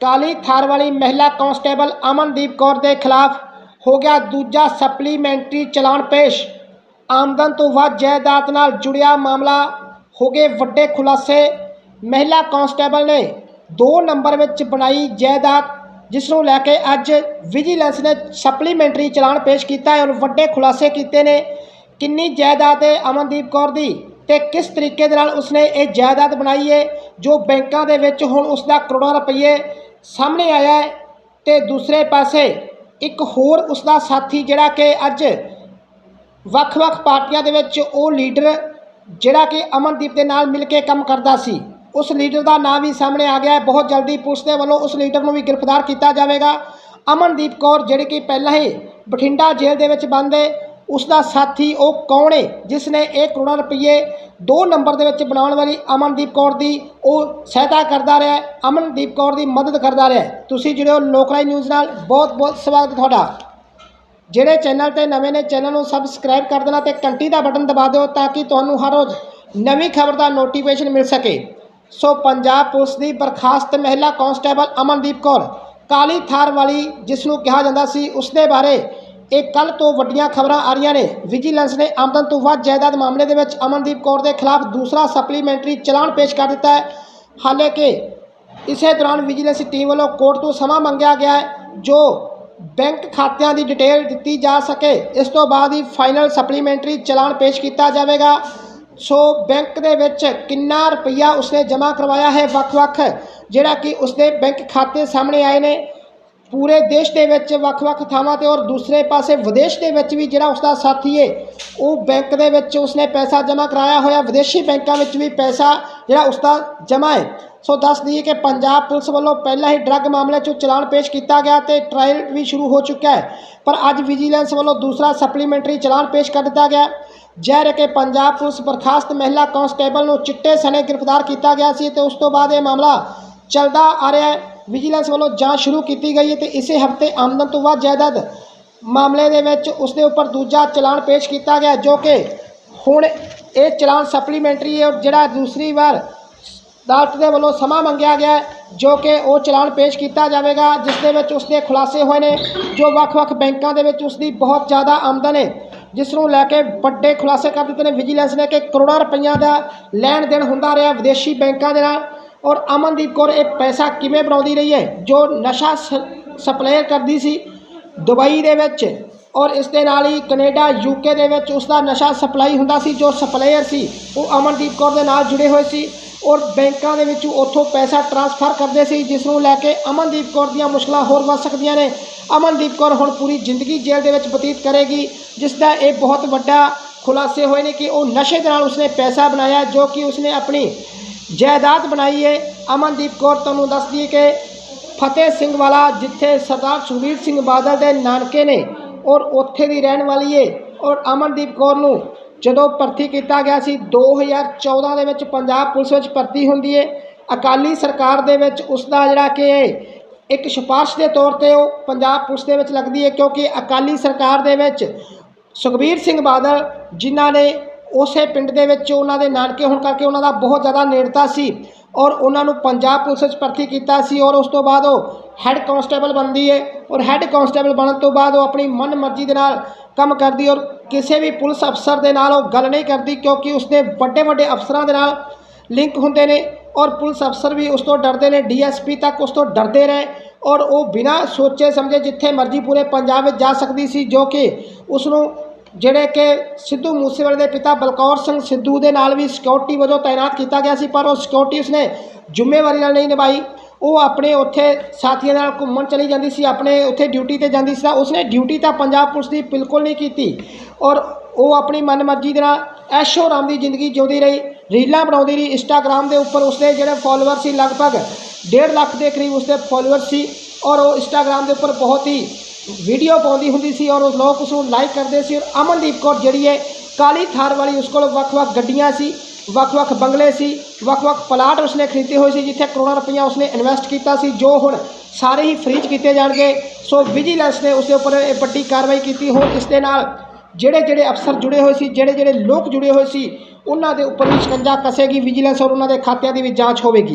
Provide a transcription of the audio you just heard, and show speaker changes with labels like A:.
A: ਕਾਲੀ ਥਾਰ ਵਾਲੀ ਮਹਿਲਾ ਕਾਂਸਟੇਬਲ ਅਮਨਦੀਪ ਕੌਰ ਦੇ ਖਿਲਾਫ ਹੋ ਗਿਆ ਦੂਜਾ ਸਪਲੀਮੈਂਟਰੀ ਚਲਾਨ ਪੇਸ਼। ਆਮਦਨ ਤੋਂ ਵੱਧ ਜਾਇਦਾਦ ਨਾਲ ਜੁੜਿਆ ਮਾਮਲਾ ਹੋ ਗਏ ਵੱਡੇ ਖੁਲਾਸੇ। ਮਹਿਲਾ ਕਾਂਸਟੇਬਲ ਨੇ 2 ਨੰਬਰ ਵਿੱਚ ਬਣਾਈ ਜਾਇਦਾਦ, ਜਿਸ ਨੂੰ ਲੈ ਕੇ ਅੱਜ ਵਿਜੀਲੈਂਸ ਨੇ ਸਪਲੀਮੈਂਟਰੀ ਚਲਾਨ ਪੇਸ਼ ਕੀਤਾ ਹੈ ਔਰ ਵੱਡੇ ਖੁਲਾਸੇ ਕੀਤੇ ਨੇ। ਕਿੰਨੀ ਜਾਇਦਾਦ ਹੈ ਅਮਨਦੀਪ ਕੌਰ ਦੀ ਤੇ ਕਿਸ ਤਰੀਕੇ ਦੇ ਨਾਲ ਉਸਨੇ ਇਹ ਜਾਇਦਾਦ ਬਣਾਈ ਹੈ, ਜੋ ਬੈਂਕਾਂ ਦੇ ਵਿੱਚ ਹੁਣ ਉਸ ਦਾ ਕਰੋੜਾਂ ਰੁਪਏ ਸਾਹਮਣੇ ਆਇਆ ਹੈ ਤੇ ਦੂਸਰੇ ਪਾਸੇ ਇੱਕ ਹੋਰ ਉਸ ਦਾ ਸਾਥੀ ਜਿਹੜਾ ਕਿ ਅੱਜ ਵੱਖ-ਵੱਖ ਪਾਰਟੀਆਂ ਦੇ ਵਿੱਚ ਉਹ ਲੀਡਰ ਜਿਹੜਾ ਕਿ ਅਮਨਦੀਪ ਦੇ ਨਾਲ ਮਿਲ ਕੇ ਕੰਮ ਕਰਦਾ ਸੀ। ਉਸ ਲੀਡਰ ਦਾ ਨਾਮ ਵੀ ਸਾਹਮਣੇ ਆ ਗਿਆ ਹੈ। ਬਹੁਤ ਜਲਦੀ ਪੁਲਿਸ ਦੇ ਵੱਲੋਂ ਉਸ ਲੀਡਰ ਨੂੰ ਵੀ ਗ੍ਰਿਫਤਾਰ ਕੀਤਾ ਜਾਵੇਗਾ। ਅਮਨਦੀਪ ਕੌਰ ਜਿਹੜੀ ਕਿ ਪਹਿਲਾਂ ਹੀ ਬਠਿੰਡਾ ਜੇਲ੍ਹ ਦੇ ਵਿੱਚ ਬੰਦ ਹੈ। ਉਸ ਦਾ ਸਾਥੀ ਉਹ ਕੌਣ ਹੈ ਜਿਸ ਨੇ ਇਹ ਕਰੋੜਾਂ ਰੁਪਏ ਦੋ ਨੰਬਰ ਦੇ ਵਿੱਚ ਬਣਾਉਣ ਵਾਲੀ ਅਮਨਦੀਪ ਕੌਰ ਦੀ ਉਹ ਸਹਾਇਤਾ ਕਰਦਾ ਰਿਹਾ ਅਮਨਦੀਪ ਕੌਰ ਦੀ ਮਦਦ ਕਰਦਾ ਰਿਹਾ ਤੁਸੀਂ ਜਿਹੜੇ ਹੋ ਲੋਕਲਾਈ ਨਿਊਜ਼ ਨਾਲ। ਬਹੁਤ ਬਹੁਤ ਸਵਾਗਤ ਤੁਹਾਡਾ। ਜਿਹੜੇ ਚੈਨਲ ਤੇ ਨਵੇਂ ਨੇ, ਚੈਨਲ ਨੂੰ ਸਬਸਕ੍ਰਾਈਬ ਕਰ ਦੇਣਾ ਤੇ ਘੰਟੀ ਦਾ ਬਟਨ ਦਬਾ ਦਿਓ ਤਾਂ ਕਿ ਤੁਹਾਨੂੰ ਹਰ ਰੋਜ਼ ਨਵੀਂ ਖਬਰ ਦਾ ਨੋਟੀਫਿਕੇਸ਼ਨ ਮਿਲ ਸਕੇ। ਸੋ ਪੰਜਾਬ ਪੁਲਿਸ ਦੀ ਬਰਖਾਸਤ ਮਹਿਲਾ ਕਾਂਸਟੇਬਲ ਅਮਨਦੀਪ ਕੌਰ। ਕਾਲੀ ਥਾਰ ਵਾਲੀ ਜਿਸ ਨੂੰ ਕਿਹਾ ਜਾਂਦਾ ਸੀ ਉਸ ਦੇ ਬਾਰੇ ਇਹ ਕੱਲ ਤੋਂ ਵੱਡੀਆਂ ਖਬਰਾਂ ਆ ਰਹੀਆਂ ਨੇ। ਵਿਜੀਲੈਂਸ ਨੇ ਆਮਦਨ ਤੋਂ ਵੱਧ ਜਾਇਦਾਦ ਮਾਮਲੇ ਦੇ ਵਿੱਚ ਅਮਨਦੀਪ ਕੌਰ ਦੇ ਖਿਲਾਫ ਦੂਸਰਾ ਸਪਲੀਮੈਂਟਰੀ ਚਲਾਨ ਪੇਸ਼ ਕਰ ਦਿੱਤਾ ਹੈ। ਹਾਲਾਂਕਿ ਇਸੇ ਦੌਰਾਨ ਵਿਜੀਲੈਂਸ ਟੀਮ ਵੱਲੋਂ ਕੋਰਟ ਤੋਂ ਸਮਾਂ ਮੰਗਿਆ ਗਿਆ ਹੈ, ਜੋ ਬੈਂਕ ਖਾਤਿਆਂ ਦੀ ਡਿਟੇਲ ਦਿੱਤੀ ਜਾ ਸਕੇ। ਇਸ ਤੋਂ ਬਾਅਦ ਹੀ ਫਾਈਨਲ ਸਪਲੀਮੈਂਟਰੀ ਚਲਾਨ ਪੇਸ਼ ਕੀਤਾ ਜਾਵੇਗਾ। ਸੋ ਬੈਂਕ ਦੇ ਵਿੱਚ ਕਿੰਨਾ ਰੁਪਈਆ ਉਸਨੇ ਜਮ੍ਹਾਂ ਕਰਵਾਇਆ ਹੈ ਵੱਖ-ਵੱਖ, ਜਿਹੜਾ ਕਿ ਉਸਦੇ ਬੈਂਕ ਖਾਤੇ ਸਾਹਮਣੇ ਆਏ ਨੇ। ਪੂਰੇ ਦੇਸ਼ ਦੇ ਵਿੱਚ ਵੱਖ-ਵੱਖ ਥਾਵਾਂ ਤੇ ਔਰ ਦੂਸਰੇ ਪਾਸੇ ਵਿਦੇਸ਼ ਦੇ ਵਿੱਚ ਵੀ ਜਿਹੜਾ ਉਸਦਾ ਸਾਥੀ ਏ, ਉਹ ਬੈਂਕ ਦੇ ਵਿੱਚ ਉਸਨੇ ਪੈਸਾ ਜਮ੍ਹਾਂ ਕਰਾਇਆ ਹੋਇਆ, ਵਿਦੇਸ਼ੀ ਬੈਂਕਾਂ ਵਿੱਚ ਵੀ ਪੈਸਾ ਜਿਹੜਾ ਉਸਦਾ ਜਮ੍ਹਾਂ ਹੈ ਸੋ ਦੱਸ ਦਈਏ ਕਿ ਪੰਜਾਬ ਪੁਲਿਸ ਵੱਲੋਂ ਪਹਿਲਾਂ ਹੀ ਡਰੱਗ ਮਾਮਲੇ 'ਚ ਚਲਾਨ ਪੇਸ਼ ਕੀਤਾ ਗਿਆ ਤੇ ਟ੍ਰਾਇਲ ਵੀ ਸ਼ੁਰੂ ਹੋ ਚੁੱਕਾ ਹੈ। ਪਰ ਅੱਜ ਵਿਜੀਲੈਂਸ ਵੱਲੋਂ ਦੂਸਰਾ ਸਪਲੀਮੈਂਟਰੀ ਚਲਾਨ ਪੇਸ਼ ਕਰ ਦਿੱਤਾ ਗਿਆ। ਜ਼ਹਿਰ ਕਿ ਪੰਜਾਬ ਪੁਲਿਸ ਬਰਖਾਸਤ ਮਹਿਲਾ ਕਾਂਸਟੇਬਲ ਨੂੰ ਚਿੱਟੇ ਸਣੇ ਗ੍ਰਿਫਤਾਰ ਕੀਤਾ ਗਿਆ ਸੀ ਤੇ ਉਸ ਤੋਂ ਬਾਅਦ ਇਹ ਮਾਮਲਾ ਚੱਲਦਾ ਆ ਰਿਹਾ ਹੈ। ਵਿਜੀਲੈਂਸ ਵੱਲੋਂ ਜਾਂਚ ਸ਼ੁਰੂ ਕੀਤੀ ਗਈ ਹੈ ਤੇ ਇਸੇ ਹਫ਼ਤੇ ਆਮਦਨ ਤੋਂ ਵੱਧ ਜਾਇਦਾਦ ਮਾਮਲੇ ਦੇ ਵਿੱਚ ਉਸ ਦੇ ਉੱਪਰ ਦੂਜਾ ਚਲਾਨ ਪੇਸ਼ ਕੀਤਾ ਗਿਆ ਜੋ ਕਿ ਹੁਣ ਇਹ ਚਲਾਨ ਸਪਲੀਮੈਂਟਰੀ ਹੈ ਔਰ ਜਿਹੜਾ ਦੂਸਰੀ ਵਾਰ ਅਦਾਲਤ ਦੇ ਵੱਲੋਂ ਸਮਾਂ ਮੰਗਿਆ ਗਿਆ ਜੋ ਕਿ ਉਹ ਚਲਾਨ ਪੇਸ਼ ਕੀਤਾ ਜਾਵੇਗਾ, ਜਿਸ ਦੇ ਵਿੱਚ ਉਸ ਦੇ ਖੁਲਾਸੇ ਹੋਏ ਨੇ, ਜੋ ਵੱਖ-ਵੱਖ ਬੈਂਕਾਂ ਦੇ ਵਿੱਚ ਉਸ ਦੀ ਬਹੁਤ ਜ਼ਿਆਦਾ ਆਮਦਨ ਹੈ, ਜਿਸ ਨੂੰ ਲੈ ਕੇ ਵੱਡੇ ਖੁਲਾਸੇ ਕਰ ਦਿੱਤੇ ਨੇ। ਵਿਜੀਲੈਂਸ ਨੇ ਕਿ ਕਰੋੜਾਂ ਰੁਪਈਆਂ ਦਾ ਲੈਣ ਦੇਣ ਹੁੰਦਾ ਰਿਹਾ ਵਿਦੇਸ਼ੀ ਬੈਂਕਾਂ ਦੇ ਨਾਲ। ਔਰ ਅਮਨਦੀਪ ਕੌਰ, ਇਹ ਪੈਸਾ ਕਿਵੇਂ ਬਣਾਉਂਦੀ ਰਹੀ ਹੈ? ਜੋ ਨਸ਼ਾ ਸਪਲਾਈ ਕਰਦੀ ਸੀ ਦੁਬਈ ਦੇ ਵਿੱਚ ਔਰ ਇਸ ਦੇ ਨਾਲ ਹੀ ਕੈਨੇਡਾ ਯੂਕੇ ਦੇ ਵਿੱਚ ਉਸ ਦਾ ਨਸ਼ਾ ਸਪਲਾਈ ਹੁੰਦਾ ਸੀ। ਜੋ ਸਪਲਾਇਰ ਸੀ, ਉਹ ਅਮਨਦੀਪ ਕੌਰ ਦੇ ਨਾਲ ਜੁੜੇ ਹੋਏ ਸੀ ਔਰ ਬੈਂਕਾਂ ਦੇ ਵਿੱਚ ਉੱਥੋਂ ਪੈਸਾ ਟ੍ਰਾਂਸਫਰ ਕਰਦੇ ਸੀ, ਜਿਸ ਨੂੰ ਲੈ ਕੇ ਅਮਨਦੀਪ ਕੌਰ ਦੀਆਂ ਮੁਸ਼ਕਲਾਂ ਹੋਰ ਵੱਧ ਸਕਦੀਆਂ ਨੇ। ਅਮਨਦੀਪ ਕੌਰ ਹੁਣ ਪੂਰੀ ਜ਼ਿੰਦਗੀ ਜੇਲ੍ਹ ਦੇ ਵਿੱਚ ਬਤੀਤ ਕਰੇਗੀ, ਜਿਸ ਦਾ ਇਹ ਬਹੁਤ ਵੱਡਾ ਖੁਲਾਸੇ ਹੋਏ ਨੇ ਕਿ ਉਹ ਨਸ਼ੇ ਦੇ ਨਾਲ ਉਸਨੇ ਪੈਸਾ ਬਣਾਇਆ, ਜੋ ਕਿ ਉਸਨੇ ਆਪਣੀ ਜਾਇਦਾਦ ਬਣਾਈ ਹੈ ਅਮਨਦੀਪ ਕੌਰ ਤੁਹਾਨੂੰ ਦੱਸਦੀ ਦਈਏ ਕਿ ਫਤਿਹ ਸਿੰਘ ਵਾਲਾ ਜਿੱਥੇ ਸਰਦਾਰ ਸੁਖਬੀਰ ਸਿੰਘ ਬਾਦਲ ਦੇ ਨਾਨਕੇ ਨੇ ਔਰ ਉੱਥੇ ਦੀ ਰਹਿਣ ਵਾਲੀ ਏ। ਔਰ ਅਮਨਦੀਪ ਕੌਰ ਨੂੰ ਜਦੋਂ ਭਰਤੀ ਕੀਤਾ ਗਿਆ ਸੀ 2014 ਦੇ ਵਿੱਚ ਪੰਜਾਬ ਪੁਲਿਸ ਵਿੱਚ ਭਰਤੀ ਹੁੰਦੀ ਏ। ਅਕਾਲੀ ਸਰਕਾਰ ਦੇ ਵਿੱਚ ਉਸ ਦਾ ਜਿਹੜਾ ਕਿ ਇੱਕ ਸਿਫਾਰਿਸ਼ ਦੇ ਤੌਰ ਤੇ ਉਹ ਪੰਜਾਬ ਪੁਲਿਸ ਦੇ ਵਿੱਚ ਲੱਗਦੀ ਹੈ ਕਿਉਂਕਿ ਅਕਾਲੀ ਸਰਕਾਰ ਦੇ ਵਿੱਚ ਸੁਖਬੀਰ ਸਿੰਘ ਬਾਦਲ ਜਿਨ੍ਹਾਂ ਨੇ ਉਸੇ ਪਿੰਡ ਦੇ ਵਿੱਚ ਉਹਨਾਂ ਦੇ ਨਾਨਕੇ ਹੋਣ ਕਰਕੇ ਉਹਨਾਂ ਦਾ ਬਹੁਤ ਜ਼ਿਆਦਾ ਨੇੜਤਾ ਸੀ ਔਰ ਉਹਨਾਂ ਨੂੰ ਪੰਜਾਬ ਪੁਲਿਸ ਵਿੱਚ ਭਰਤੀ ਕੀਤਾ ਸੀ ਔਰ ਉਸ ਤੋਂ ਬਾਅਦ ਉਹ ਹੈੱਡ ਕਾਂਸਟੇਬਲ ਬਣਦੀ ਹੈ ਔਰ ਹੈੱਡ ਕਾਂਸਟੇਬਲ ਬਣਨ ਤੋਂ ਬਾਅਦ ਉਹ ਆਪਣੀ ਮਨਮਰਜ਼ੀ ਦੇ ਨਾਲ ਕੰਮ ਕਰਦੀ ਔਰ ਕਿਸੇ ਵੀ ਪੁਲਿਸ ਅਫਸਰ ਦੇ ਨਾਲ ਉਹ ਗੱਲ ਨਹੀਂ ਕਰਦੀ ਕਿਉਂਕਿ ਉਸਦੇ ਵੱਡੇ ਵੱਡੇ ਅਫਸਰਾਂ ਦੇ ਨਾਲ ਲਿੰਕ ਹੁੰਦੇ ਨੇ ਔਰ ਪੁਲਿਸ ਅਫਸਰ ਵੀ ਉਸ ਤੋਂ ਡਰਦੇ ਨੇ, ਡੀਐਸਪੀ ਤੱਕ ਉਸ ਤੋਂ ਡਰਦੇ ਰਹੇ ਔਰ ਉਹ ਬਿਨਾਂ ਸੋਚੇ ਸਮਝੇ ਜਿੱਥੇ ਮਰਜ਼ੀ ਪੂਰੇ ਪੰਜਾਬ ਵਿੱਚ ਜਾ ਸਕਦੀ ਸੀ ਜੋ ਕਿ ਉਸ ਨੂੰ ਜਿਹੜੇ ਕਿ ਸਿੱਧੂ ਮੂਸੇਵਾਲੇ ਦੇ ਪਿਤਾ ਬਲਕੌਰ ਸਿੰਘ ਸਿੱਧੂ ਦੇ ਨਾਲ ਵੀ ਸਿਕਿਉਰਿਟੀ ਵਜੋਂ ਤਾਇਨਾਤ ਕੀਤਾ ਗਿਆ ਸੀ, ਪਰ ਉਹ ਸਿਕਿਉਰਿਟੀ ਉਸਨੇ ਜ਼ਿੰਮੇਵਾਰੀ ਨਾਲ ਨਹੀਂ ਨਿਭਾਈ। ਉਹ ਆਪਣੇ ਉੱਥੇ ਸਾਥੀਆਂ ਨਾਲ ਘੁੰਮਣ ਚਲੀ ਜਾਂਦੀ ਸੀ, ਆਪਣੇ ਉੱਥੇ ਡਿਊਟੀ ਤੇ ਜਾਂਦੀ ਸੀ, ਤਾਂ ਉਸਨੇ ਡਿਊਟੀ ਤਾਂ ਪੰਜਾਬ ਪੁਲਿਸ ਦੀ ਬਿਲਕੁਲ ਨਹੀਂ ਕੀਤੀ। ਔਰ ਉਹ ਆਪਣੀ ਮਨਮਰਜ਼ੀ ਦੇ ਨਾਲ ਐਸ਼ੋ ਆਰਾਮ ਦੀ ਜ਼ਿੰਦਗੀ ਜਿਉਂਦੀ ਰਹੀ, ਰੀਲਾਂ ਬਣਾਉਂਦੀ ਰਹੀ ਇੰਸਟਾਗ੍ਰam ਦੇ ਉੱਪਰ ਉਸਦੇ ਜਿਹੜੇ ਫਾਲੋਅਰ ਸੀ, ਲਗਭਗ 1.5 ਲੱਖ ਦੇ ਕਰੀਬ ਉਸਦੇ ਫਾਲੋਅਰ ਸੀ। ਔਰ ਉਹ ਇੰਸਟਾਗ੍ਰam ਦੇ ਉੱਪਰ ਬਹੁਤ ਹੀ ਵੀਡੀਓ ਪਾਉਂਦੀ ਹੁੰਦੀ ਸੀ ਔਰ ਉਹ ਲੋਕ ਉਸ ਨੂੰ ਲਾਈਕ ਕਰਦੇ ਸੀ ਔਰ ਅਮਨਦੀਪ ਕੌਰ ਜਿਹੜੀ ਹੈ ਕਾਲੀ ਥਾਰ ਵਾਲੀ ਉਸ ਕੋਲ ਵੱਖ-ਵੱਖ ਗੱਡੀਆਂ ਸੀ ਵੱਖ-ਵੱਖ ਬੰਗਲੇ ਸੀ ਵੱਖ-ਵੱਖ ਪਲਾਟ ਉਸਨੇ ਖਰੀਦੇ ਹੋਏ ਸੀ, ਜਿੱਥੇ ਕਰੋੜਾਂ ਰੁਪਈਆ ਉਸਨੇ ਇਨਵੈਸਟ ਕੀਤਾ ਸੀ, ਜੋ ਹੁਣ ਸਾਰੇ ਹੀ ਫ੍ਰੀਜ ਕੀਤੇ ਜਾਣਗੇ। ਸੋ ਵਿਜੀਲੈਂਸ ਨੇ ਉਸ ਦੇ ਉੱਪਰ ਇਹ ਵੱਡੀ ਕਾਰਵਾਈ ਕੀਤੀ। ਹੁਣ ਇਸ ਦੇ ਨਾਲ ਜਿਹੜੇ ਜਿਹੜੇ ਅਫਸਰ ਜੁੜੇ ਹੋਏ ਸੀ, ਜਿਹੜੇ ਜਿਹੜੇ ਲੋਕ ਜੁੜੇ ਹੋਏ ਸੀ, ਉਹਨਾਂ ਦੇ ਉੱਪਰ ਵੀ ਸ਼ਿਕੰਜਾ ਕਸੇਗੀ ਵਿਜੀਲੈਂਸ ਔਰ ਉਹਨਾਂ ਦੇ ਖਾਤਿਆਂ ਦੀ ਵੀ ਜਾਂਚ ਹੋਵੇਗੀ।